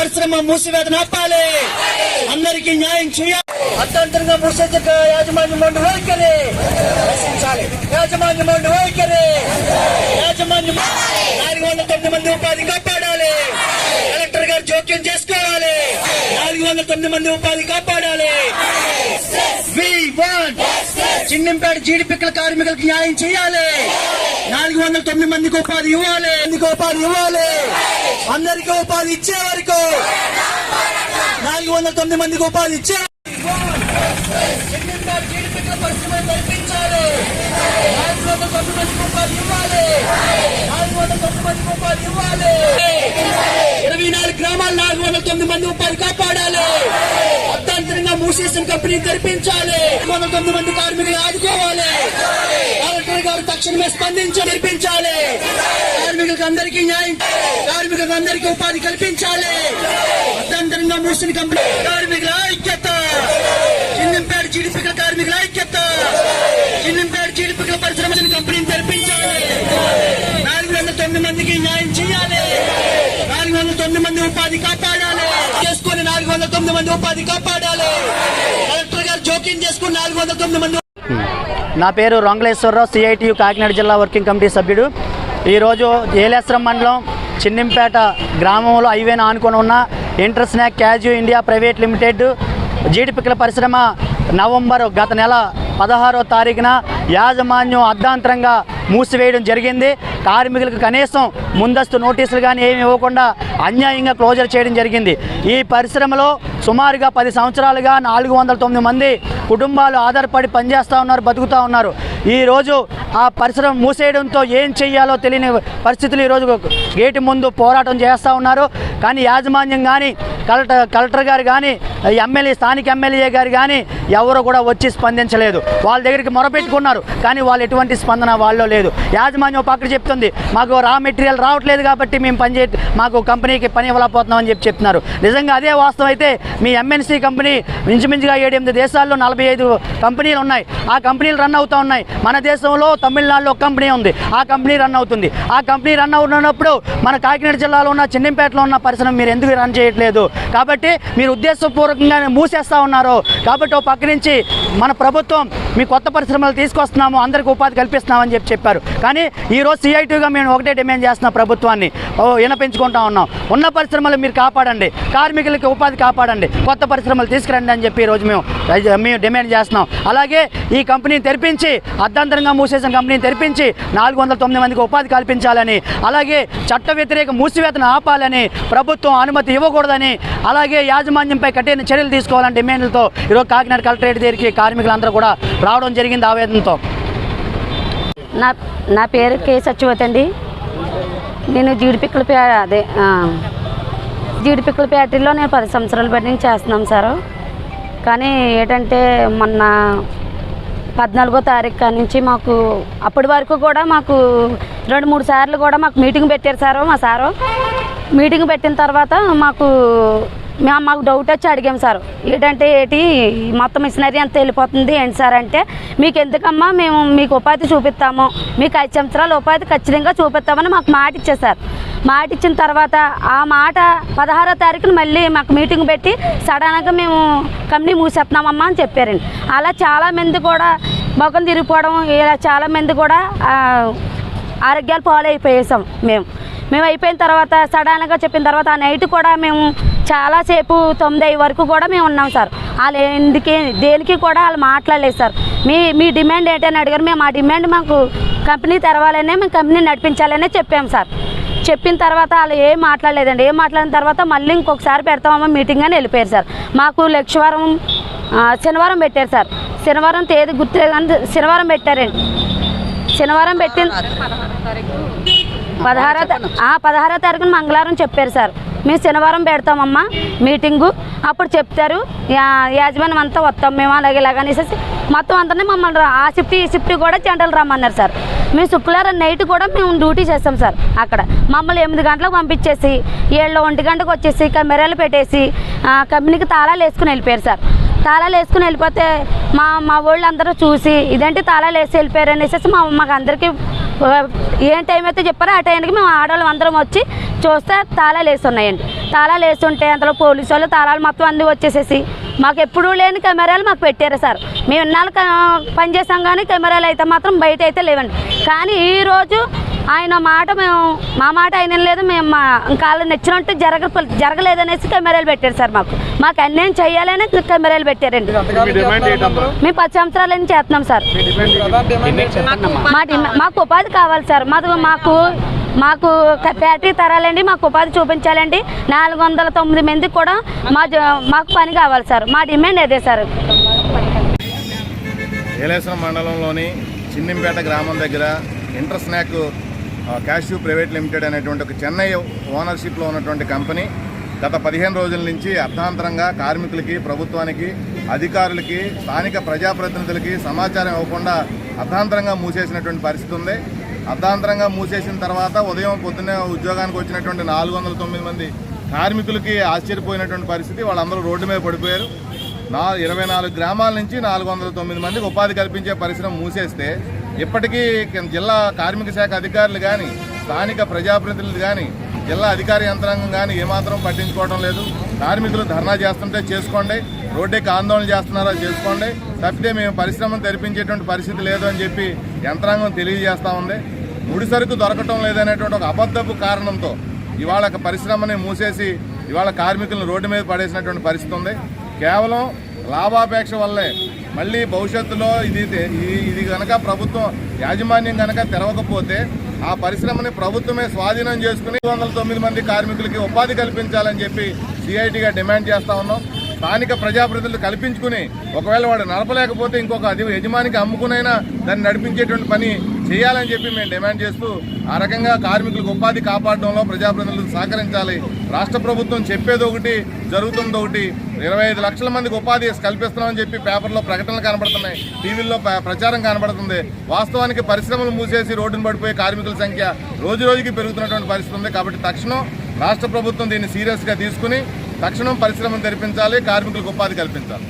పరిశ్రమ మూసివేతను ఆపాలి. అందరికీ న్యాయం చేయాలి. అర్థంతరంగా మూసేత యాజమాన్య మండు వైఖరి రక్షించాలి యాజమాన్య మండు వైఖరి నాలుగు వందల తొమ్మిది మంది ఉపాధి కాపాడాలి. కలెక్టర్ గారు జోక్యం చేసుకోవాలి. నాలుగు వందల తొమ్మిది మంది ఉపాధి కాపాడాలి. చిన్నంపేట జీడిపిక్కల కార్మికులకు న్యాయం చేయాలి. నాలుగు వందల తొమ్మిది మందికి ఉపాధి ఇవ్వాలి. మందికి ఉపాధి ఇవ్వాలి? అందరికీ ఉపాధి ఇచ్చే వరకు. నాలుగు వందల తొమ్మిది మందికి ఉపాధి ఇచ్చే నాలుగు వందల తొమ్మిది ఉపాధి ఇవ్వాలి నాలుగు వందల ఇవ్వాలి ఇరవై నాలుగు గ్రామాలు నాలుగు వందల తొమ్మిది మంది ఉపాధి కాపాడాలి. అర్థాంతరంగా మూసేసిన కంపెనీ తెరిపించాలి. వందల తొమ్మిది మంది కార్మికులు ఆదుకోవాలి. గారు తక్షణమే స్పందించి తెరిపించాలి కార్మికులకు అందరికీ న్యాయం కార్మికులకు అందరికీ ఉపాధి కల్పించాలి. అర్థాంతరంగా మూసిన కంపెనీ కార్మికుల ఐక్యత. చిన్నంపేట జీడిపికల కార్మికుల ఐక్యత. చిన్నంపేట జీడిపికల పరిశ్రమ కంపెనీని తెరిపించాలి. నాలుగు వందల తొమ్మిది మందికి న్యాయం చేయాలి. నాలుగు వందల తొమ్మిది మంది ఉపాధి కాపాడాలి. చేసుకుని నాలుగు వందల తొమ్మిది మంది ఉపాధి కాపాడాలి. కలెక్టర్ గారు జోక్యం చేసుకుని నాలుగు వందల తొమ్మిది మంది నా పేరు రొంగలేశ్వరరావు సిఐటియు కాకినాడ జిల్లా వర్కింగ్ కమిటీ సభ్యుడు. ఈరోజు ఏలేశ్వరం మండలం చిన్నింపేట గ్రామంలో హైవేను ఆనుకొని ఉన్న inter snack cashew India private limited జీడిపిక్కల పరిశ్రమ నవంబర్ గత నెల పదహారో తారీఖున యాజమాన్యం అర్ధాంతరంగా మూసివేయడం జరిగింది. కార్మికులకు కనీసం ముందస్తు నోటీసులు కానీ ఏమి ఇవ్వకుండా అన్యాయంగా క్లోజర్ చేయడం జరిగింది. ఈ పరిశ్రమలో సుమారుగా పది సంవత్సరాలుగా నాలుగు వందల తొమ్మిది మంది కుటుంబాలు ఆధారపడి పనిచేస్తూ ఉన్నారు బతుకుతూ ఉన్నారు. ఈరోజు ఆ పరిశ్రమ మూసేయడంతో ఏం చెయ్యాలో తెలియని పరిస్థితులు ఈరోజు గేటు ముందు పోరాటం చేస్తూ ఉన్నారు. కానీ యాజమాన్యం కానీ కలెక్టర్ కలెక్టర్ గారు కానీ ఎమ్మెల్యే స్థానిక ఎమ్మెల్యే గారు కానీ ఎవరు కూడా వచ్చి స్పందించలేదు. వాళ్ళ దగ్గరికి మొరపెట్టుకున్నారు. కానీ వాళ్ళు ఎటువంటి స్పందన వాళ్ళలో లేదు. యాజమాన్యం పక్కన చెప్తుంది మాకు రా మెటీరియల్ రావట్లేదు కాబట్టి మేము పనిచే మాకు కంపెనీకి పని ఇవ్వలేకపోతున్నామని చెప్పి చెప్తున్నారు. నిజంగా అదే వాస్తవం అయితే మీ ఎంఎన్సీ కంపెనీ మించుమించుగా ఏడెనిమిది దేశాల్లో నలభై ఐదు కంపెనీలు ఉన్నాయి. ఆ కంపెనీలు రన్ అవుతూ ఉన్నాయి. మన దేశంలో తమిళనాడులో ఒక కంపెనీ ఉంది. ఆ కంపెనీ రన్ అవుతుంది. ఆ కంపెనీ రన్ అవుతున్నప్పుడు మన కాకినాడ జిల్లాలో ఉన్న చిన్నంపేటలో ఉన్న పరిశ్రమ మీరు ఎందుకు రన్ చేయట్లేదు? కాబట్టి మీరు ఉద్దేశపూర్వకంగానే మూసేస్తూ ఉన్నారు. కాబట్టి ఓ పక్క నుంచి మన ప్రభుత్వం మీ కొత్త పరిశ్రమలు తీసుకొస్తున్నాము అందరికీ ఉపాధి కల్పిస్తున్నామని చెప్పి చెప్పారు. కానీ ఈరోజు సిఐటీగా మేము ఒకటే డిమాండ్ చేస్తున్నాం ప్రభుత్వాన్ని ఓ వినపించుకుంటా ఉన్నాం. ఉన్న పరిశ్రమలు మీరు కాపాడండి. కార్మికులకి ఉపాధి కాపాడండి. కొత్త పరిశ్రమలు తీసుకురండి అని చెప్పి ఈరోజు మేము మేము డిమాండ్ చేస్తున్నాం. అలాగే ఈ కంపెనీని తెరిపించి అర్ధాంతరంగా మూసేసిన కంపెనీని తెరిపించి నాలుగు వందల తొమ్మిది మందికి ఉపాధి కల్పించాలని అలాగే చట్ట వ్యతిరేక మూసివేతను ఆపాలని ప్రభుత్వం అనుమతి ఇవ్వకూడదని అలాగే యాజమాన్యంపై కఠిన చర్యలు తీసుకోవాలని డిమాండ్లతో ఈరోజు కాకినాడ కలెక్టరేట్ దగ్గరికి కార్మికులందరూ కూడా రావడం జరిగింది ఆవేదనతో. నా నా పేరు కే సత్యవతి అండి. నేను జీడిపిక్కల పే అదే జీడిపిక్కల ఫ్యాక్టరీలో నేను పది సంవత్సరాల బట్టి నుంచి చేస్తున్నాం సార్. కానీ ఏంటంటే మొన్న పద్నాలుగో తారీఖు నుంచి మాకు అప్పటి వరకు కూడా మాకు రెండు మూడు సార్లు కూడా మాకు మీటింగ్ పెట్టారు సారు మా సారు. మీటింగ్ పెట్టిన తర్వాత మాకు మేము మాకు డౌట్ వచ్చి అడిగాం సార్. ఏంటంటే ఏంటి మొత్తం మిషనరీ అంతా వెళ్ళిపోతుంది ఏంటి సార్ అంటే మీకు ఎందుకమ్మా మేము మీకు ఉపాధి చూపిస్తాము. మీకు ఐదు సంవత్సరాల ఉపాధి ఖచ్చితంగా చూపిస్తామని మాకు మాట ఇచ్చేసారు మాట ఇచ్చిన తర్వాత ఆ మాట పదహారో తారీఖున మళ్ళీ మాకు మీటింగ్ పెట్టి సడన్గా మేము కంపెనీ మూసేస్తున్నామమ్మా అని చెప్పారండి. అలా చాలామంది కూడా మొఖం తిరిగిపోవడం ఇలా చాలామంది కూడా ఆరోగ్యాలు పాలైపోయేసాం మేము. మేము అయిపోయిన తర్వాత సడన్గా చెప్పిన తర్వాత ఆ నైట్ కూడా మేము చాలాసేపు తొమ్మిది అయ్యే వరకు కూడా మేము ఉన్నాం సార్. వాళ్ళు ఎందుకే దేనికి కూడా వాళ్ళు మాట్లాడలేదు సార్. మీ మీ డిమాండ్ ఏంటని అడిగారు. మేము ఆ డిమాండ్ మాకు కంపెనీ తెరవాలనే మేము కంపెనీ నడిపించాలనే చెప్పాము సార్. చెప్పిన తర్వాత వాళ్ళు ఏం మాట్లాడలేదండి. ఏం మాట్లాడిన తర్వాత మళ్ళీ ఇంకొకసారి పెడతామమ్మా మీటింగ్ అని వెళ్ళిపోయారు సార్. మాకు లక్షవారం శనివారం పెట్టారు సార్. శనివారం తేదీ గుర్తులేదు కానీ శనివారం పెట్టారండి. శనివారం పెట్టిన పదహారో ఆ, పదహారో తారీఖున మంగళవారం చెప్పారు సార్. మేము శనివారం పెడతామమ్మా మీటింగు. అప్పుడు చెప్తారు యా- యాజమాన్యం అంతా వస్తాం మేము అలాగే ఇలాగనేసేసి మొత్తం అంతా మమ్మల్ని ఆ షిఫ్ట్ ఈ షిఫ్ట్ కూడా జనరల్ రమ్మన్నారు సార్. మేము శుక్రవారం నైట్ కూడా మేము డ్యూటీ చేస్తాం సార్ అక్కడ. మమ్మల్ని ఎనిమిది గంటలకు పంపించేసి ఏళ్ళు ఒంటి గంటకు వచ్చేసి కెమెరాలు పెట్టేసి కంపెనీకి తాళాలు వేసుకుని వెళ్ళిపోయారు సార్. తాళాలు వేసుకుని వెళ్ళిపోతే మా మా వాళ్ళు అందరూ చూసి ఇదేంటి తాళాలు వేసి వెళ్ళిపోయారు అనేసి మా మాకు అందరికీ ఏం టైం అయితే చెప్పారో ఆ టైంకి మేము ఆడవాళ్ళం అందరం వచ్చి చూస్తే తాళాలు వేసి ఉన్నాయండి తాళాలు వేస్తుంటే అంతలో అందులో పోలీసు వాళ్ళు తాళాలు మొత్తం అంది వచ్చేసేసి మాకు ఎప్పుడూ లేని కెమెరాలు మాకు పెట్టారు సార్. మేము ఇన్నాళ్ళు పనిచేసాం కానీ కెమెరాలు అయితే మాత్రం బయట అయితే లేవండి. కానీ ఈరోజు ఆయన మాట మేము మా మాట ఆయన లేదు మేము మా ఇంకా వాళ్ళు నచ్చినట్టు జరగ జరగలేదనేసి కెమెరాలు పెట్టారు సార్ మాకు. మాకు అన్యాయం చేయాలని కెమెరాలు పెట్టారండి మీ డిమాండ్ ఏంటమ్మా? మేము పది సంవత్సరాల నుంచి చేస్తున్నాం సార్. మాకు ఉపాధి కావాలి సార్. మాకు మాకు మాకు ఫ్యాక్టరీ తరాలండి మాకు ఉపాధి చూపించాలండి. నాలుగు వందల తొమ్మిది మందికి కూడా మా మాకు పని కావాలి సార్. మా డిమాండ్ అదే సార్. ఏలేశ్వరం మండలంలోని చిన్నింపేట గ్రామం దగ్గర inter snack cashew private limited అనేటువంటి ఒక చెన్నై ఓనర్షిప్లో ఉన్నటువంటి కంపెనీ గత పదిహేను రోజుల నుంచి అర్ధాంతరంగా కార్మికులకి ప్రభుత్వానికి అధికారులకి స్థానిక ప్రజాప్రతినిధులకి సమాచారం ఇవ్వకుండా అర్థాంతరంగా మూసేసినటువంటి పరిస్థితి ఉంది. అర్ధాంతరంగా మూసేసిన తర్వాత ఉదయం పొద్దున్నే ఉద్యోగానికి వచ్చినటువంటి నాలుగు వందల తొమ్మిది మంది కార్మికులకి ఆశ్చర్యపోయినటువంటి పరిస్థితి. వాళ్ళందరూ రోడ్డు మీద పడిపోయారు. నా ఇరవై నాలుగు గ్రామాల నుంచి నాలుగు వందల తొమ్మిది మందికి ఉపాధి కల్పించే పరిశ్రమ మూసేస్తే ఇప్పటికీ జిల్లా కార్మిక శాఖ అధికారులు కానీ స్థానిక ప్రజాప్రతినిధులు కానీ జిల్లా అధికార యంత్రాంగం కానీ ఏమాత్రం పట్టించుకోవడం లేదు. కార్మికులు ధర్నా చేస్తుంటే చేసుకోండి. రోడ్డెక్కి ఆందోళన చేస్తున్నారో చేసుకోండి. తప్పితే మేము పరిశ్రమను తెరిపించేటువంటి పరిస్థితి లేదు అని చెప్పి యంత్రాంగం తెలియజేస్తూ ఉంది. ముడి సరుకు దొరకటం లేదనేటువంటి ఒక అబద్ధపు కారణంతో ఇవాళ ఒక పరిశ్రమని మూసేసి ఇవాళ కార్మికులను రోడ్డు మీద పడేసినటువంటి పరిస్థితి ఉంది. కేవలం లాభాపేక్ష వల్లే మళ్ళీ భవిష్యత్తులో ఇది ఇది- కనుక ప్రభుత్వం యాజమాన్యం కనుక తెరవకపోతే ఆ పరిశ్రమని ప్రభుత్వమే స్వాధీనం చేసుకుని వందల తొమ్మిది మంది కార్మికులకి ఉపాధి కల్పించాలని చెప్పి సిఐటిగా డిమాండ్ చేస్తా ఉన్నాం. స్థానిక ప్రజాప్రతినిధులు కల్పించుకుని ఒకవేళ వాడు నడపలేకపోతే ఇంకొక అది యజమానికి అమ్ముకునైనా దాన్ని నడిపించేటువంటి పని చేయాలని చెప్పి మేము డిమాండ్ చేస్తూ ఆ రకంగా కార్మికులకు ఉపాధి కాపాడడంలో ప్రజాప్రతినిధులు సహకరించాలి. రాష్ట్ర ప్రభుత్వం చెప్పేది ఒకటి జరుగుతుంది ఒకటి. ఇరవై ఐదు లక్షల మందికి ఉపాధి కల్పిస్తున్నామని చెప్పి పేపర్లో ప్రకటనలు కనబడుతున్నాయి. టీవీల్లో ప్రచారం కనబడుతుంది. వాస్తవానికి పరిశ్రమలు మూసేసి రోడ్డును పడిపోయే కార్మికుల సంఖ్య రోజు రోజుకి పెరుగుతున్నటువంటి పరిస్థితి ఉంది. కాబట్టి తక్షణం రాష్ట్ర ప్రభుత్వం దీన్ని సీరియస్గా తీసుకుని తక్షణం పరిశ్రమను తెరిపించాలి కార్మికులకు ఉపాధి కల్పించాలి.